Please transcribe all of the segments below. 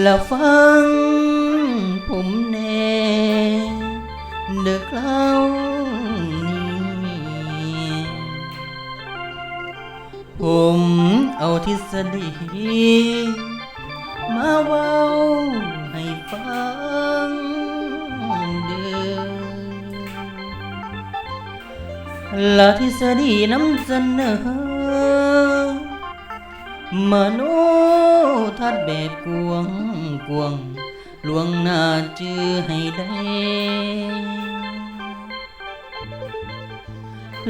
แล้วฟังผมแน่เด็กเล่านี้ผมเอาทฤษฎีมาเว้าให้ฟังเด้อและทฤษฎีนำเสนอ มโนทัดแบบกวงกวงลวงหน้าจื้อให้ได้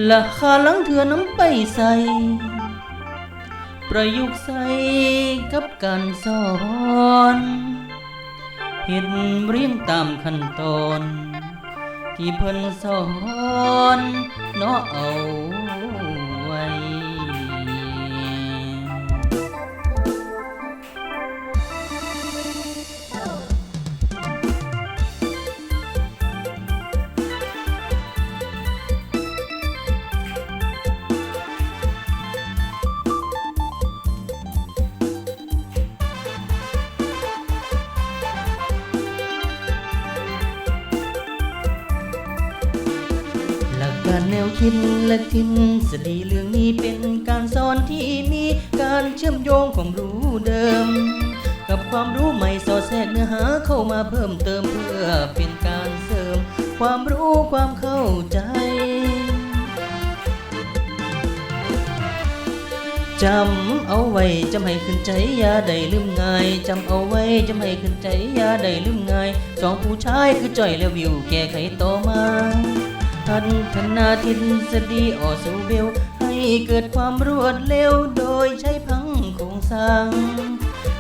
ละขาหลังเถือน้ำไปใส่ประยุกต์ใส่กับการสอนเห็นเรียงตามขั้นตอน ที่เพิ่นสอนเนาะเอา การแนวคิดและทินสดีเรื่องนี้เป็นการสอนที่มีการเชื่อมโยงของรู้เดิม กับความรู้ใหม่สอดแทรกเนื้อหาเข้ามาเพิ่มเติมเพื่อเป็นการเสริม ความรู้ความเข้าใจจำเอาไว้จำให้ขึ้นใจอย่าได้ลืมง่ายจำเอาไว้จำให้ขึ้นใจอย่าได้ลืมง่ายสองผู้ชายคือจ่อยและวิวแก้ไขต่อมา ทันธนาทินสดีออสูเบล ให้เกิดความรวดเร็วโดยใช้พังโครงสร้าง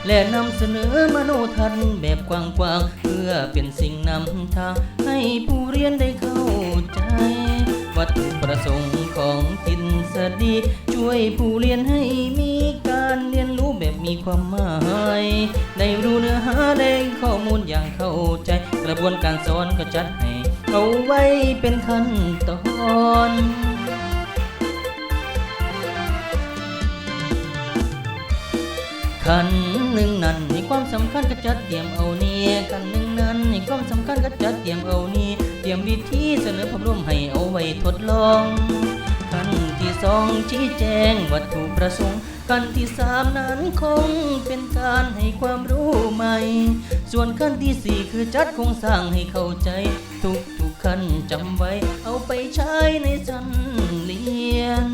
และนำเสนอมโนทันแบบกว้างๆ เพื่อเป็นสิ่งนำทาง ให้ผู้เรียนได้เข้าใจ วัตถุประสงค์ของทินสดี ช่วยผู้เรียนให้มีการเรียนรู้แบบมีความหมายได้รู้เนื้อหาได้ข้อมูลอย่างเข้าใจ กระบวนการสอนก็จัดให้ เอาไว้เป็นขั้นตอนขันหนึ่งนั้นในความสำคัญก็จัดเตรียมเอาเนี่ยขันหนึ่งนั้นในความสำคัญก็จัดเตรียมเอานี่เตรียมวิธีเสนอความร่วมให้เอาไว้ทดลองขั้นที่สองชี้แจงวัตถุประสงค์ขั้นที่สามนั้นคงเป็นการให้ความรู้ใหม่ ส่วนขั้นที่สี่คือจัดโครงสร้างให้เข้าใจทุก ขั้นจำไว้ เอาไปใช้ในชั้นเรียน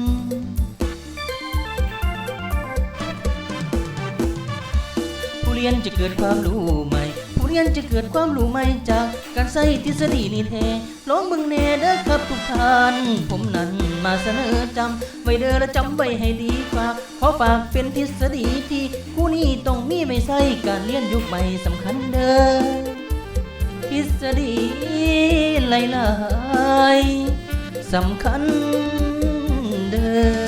ผู้เรียนจะเกิดความรู้ใหม่ผู้เรียนจะเกิดความรู้ใหม่จากการใส่ทฤษฎีนี่แท้ลองเบิ่งแน่เด้อครับทุกท่าน ผมนั้นมาเสนอจำไว้เด้อและจำไว้ให้ดีฝากขอฝากเป็นทฤษฎีที่ผู้นี้ต้องมีไว้ใส่การเรียนยุคใหม่สำคัญเด้อ ทฤษฎีหลายๆสำคัญเด้อ